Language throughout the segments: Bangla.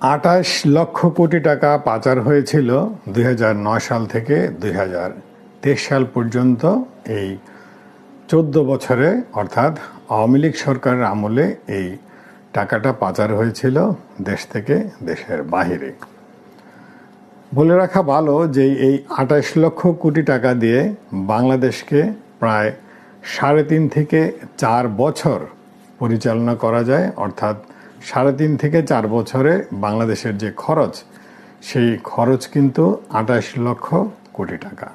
আঠাশ লক্ষ কোটি টাকা পাচার হয়েছিল দুই হাজার নয় সাল থেকে দুই সাল পর্যন্ত এই চোদ্দ বছরে। অর্থাৎ আওয়ামী লীগ সরকারের আমলে এই টাকাটা পাচার হয়েছিল দেশ থেকে দেশের বাহিরে। বলে রাখা ভালো যে এই আঠাশ লক্ষ কোটি টাকা দিয়ে বাংলাদেশকে প্রায় সাড়ে তিন থেকে চার বছর পরিচালনা করা যায়। অর্থাৎ সাড়ে তিন থেকে চার বছরে বাংলাদেশের যে খরচ, সেই খরচ কিন্তু আঠাশ লক্ষ কোটি টাকা।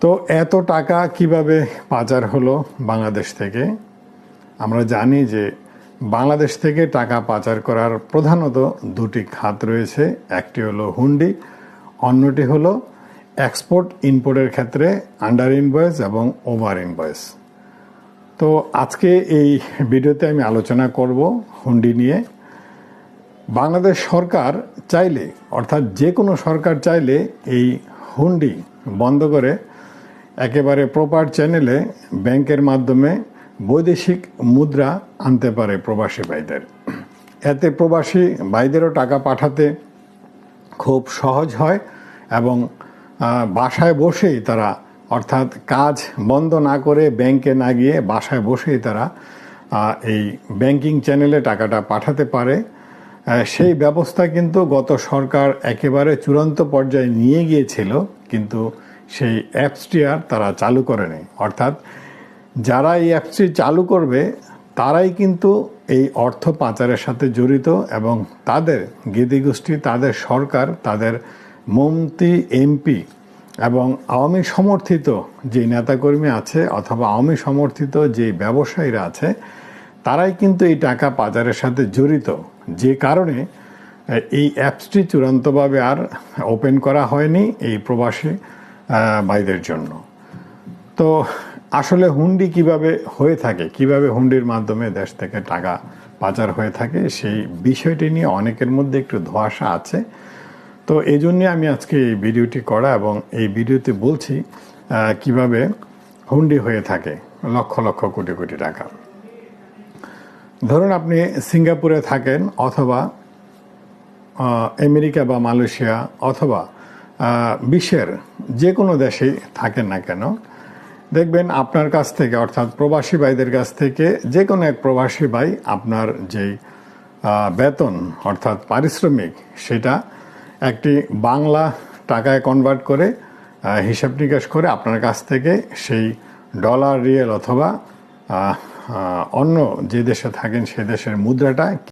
তো এত টাকা কীভাবে পাচার হলো বাংলাদেশ থেকে? আমরা জানি যে বাংলাদেশ থেকে টাকা পাচার করার প্রধানত দুটি খাত রয়েছে। একটি হলো হুন্ডি, অন্যটি হলো এক্সপোর্ট ইম্পোর্টের ক্ষেত্রে আন্ডার ইনভয়েস এবং ওভার ইনভয়েস। তো আজকে এই ভিডিওতে আমি আলোচনা করব হুন্ডি নিয়ে। বাংলাদেশ সরকার চাইলে, অর্থাৎ যে কোনো সরকার চাইলে এই হুন্ডি বন্ধ করে একেবারে প্রপার চ্যানেলে ব্যাংকের মাধ্যমে বৈদেশিক মুদ্রা আনতে পারে প্রবাসী ভাইদের। এতে প্রবাসী ভাইদেরও টাকা পাঠাতে খুব সহজ হয় এবং বাসায় বসেই তারা অর্থাৎ কাজ বন্ধ না করে ব্যাংকে না গিয়ে বাসায় বসেই তারা এই ব্যাংকিং চ্যানেলে টাকাটা পাঠাতে পারে। সেই ব্যবস্থা কিন্তু গত সরকার একেবারে চূড়ান্ত পর্যায়ে নিয়ে গিয়েছিল, কিন্তু সেই অ্যাপসটি আর তারা চালু করেনি। অর্থাৎ যারা এই অ্যাপসটি চালু করবে, তারাই কিন্তু এই অর্থ পাচারের সাথে জড়িত এবং তাদের গেদি গোষ্ঠী তাদের সরকার, তাদের মন্ত্রী, এমপি এবং আওয়ামী সমর্থিত যে নেতাকর্মী আছে অথবা আওয়ামী সমর্থিত যে ব্যবসায়ীরা আছে, তারাই কিন্তু এই টাকা পাচারের সাথে জড়িত। যে কারণে এই অ্যাপসটি চূড়ান্তভাবে আর ওপেন করা হয়নি এই প্রবাসী ভাইদের জন্য। তো আসলে হুন্ডি কীভাবে হয়ে থাকে, কীভাবে হুন্ডির মাধ্যমে দেশ থেকে টাকা পাচার হয়ে থাকে, সেই বিষয়টি নিয়ে অনেকের মধ্যে একটু ধোঁয়াশা আছে। তো এই জন্যে আমি আজকে এই ভিডিওটি করা এবং এই ভিডিওতে বলছি কীভাবে হুন্ডি হয়ে থাকে লক্ষ লক্ষ কোটি কোটি টাকা। ধরুন আপনি সিঙ্গাপুরে থাকেন অথবা আমেরিকা বা মালয়েশিয়া অথবা বিশ্বের যে কোনো দেশেই থাকেন না কেন, দেখবেন আপনার কাছ থেকে, অর্থাৎ প্রবাসী ভাইদের কাছ থেকে যে কোনো এক প্রবাসী ভাই আপনার যেই বেতন অর্থাৎ পারিশ্রমিক সেটা একটি বাংলা টাকায় কনভার্ট করে হিসাব নিকাশ করে আপনার কাছ থেকে সেই ডলার রিয়েল অথবা অন্য যে দেশে থাকেন সে দেশের মুদ্রাটা